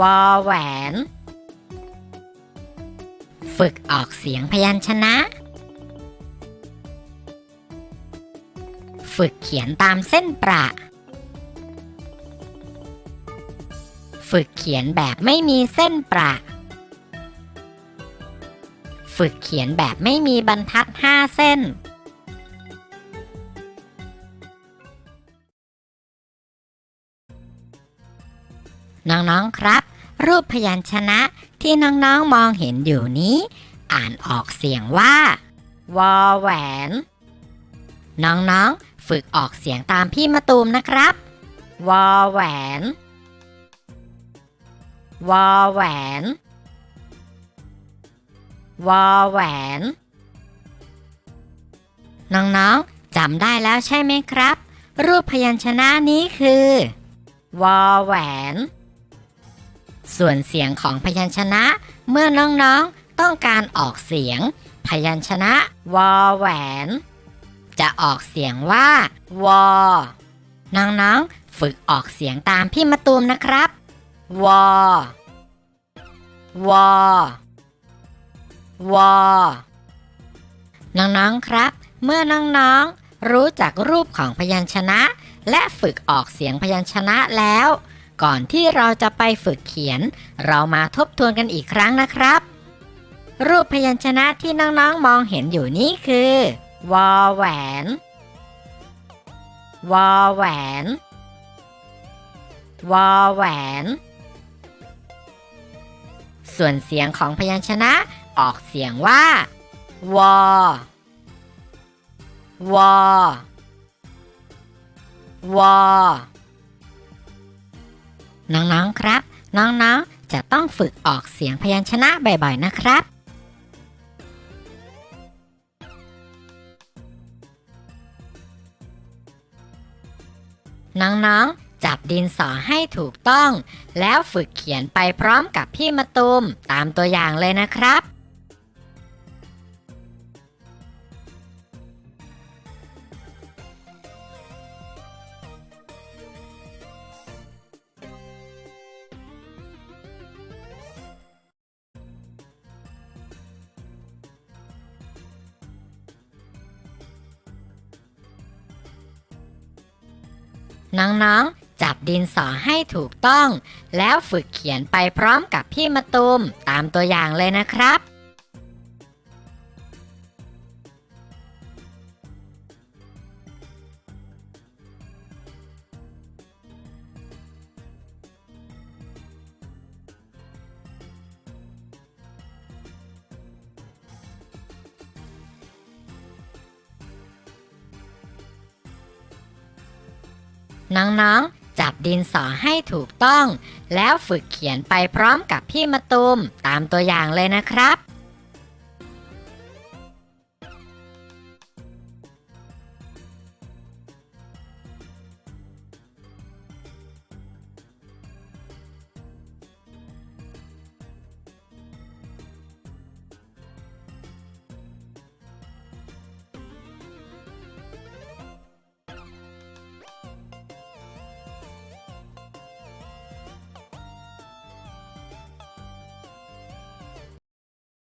วอแหวน ฝึกออกเสียงพยัญชนะ ฝึกเขียนตามเส้นประ ฝึกเขียนแบบไม่มีเส้นประ ฝึกเขียนแบบไม่มีบรรทัดห้าเส้น น้องๆครับ รูปพยัญชนะที่น้องๆมองเห็นอยู่นี้ อ่านออกเสียงว่า วอแหวน น้องๆฝึกออกเสียงตามพี่มะตูมนะครับ วอแหวน วอแหวน วอแหวน น้องๆจำได้แล้วใช่ไหมครับ รูปพยัญชนะนี้คือ วอแหวน ส่วนเสียงของพยัญชนะ เมื่อน้องๆต้องการออกเสียง พยัญชนะ วอแหวน จะออกเสียงว่า วอ น้องๆฝึกออกเสียงตามพี่มะตูมนะครับ วอ วอ วอ น้องๆครับ เมื่อน้องๆรู้จักรูปของพยัญชนะ และฝึกออกเสียงพยัญชนะแล้ว ก่อนที่เราจะไปฝึกเขียน เรามาทบทวนกันอีกครั้งนะครับ รูปพยัญชนะที่น้องๆมองเห็นอยู่นี้คือ วอแหวน วอแหวน วอแหวน ส่วนเสียงของพยัญชนะออกเสียงว่า วอ วอ วอ น้องๆครับ น้องๆ จะต้องฝึกออกเสียงพยัญชนะบ่อยๆนะครับ น้องๆ จับดินสอให้ถูกต้อง แล้วฝึกเขียนไปพร้อมกับพี่มะตูมตามตัวอย่างเลยนะครับ น้องๆ จับดินสอให้ถูกต้อง แล้วฝึกเขียนไปพร้อมกับพี่มะตูมตามตัวอย่างเลยนะครับ น้องๆ จับดินสอให้ถูกต้อง แล้วฝึกเขียนไปพร้อมกับพี่มะตูมตามตัวอย่างเลยนะครับ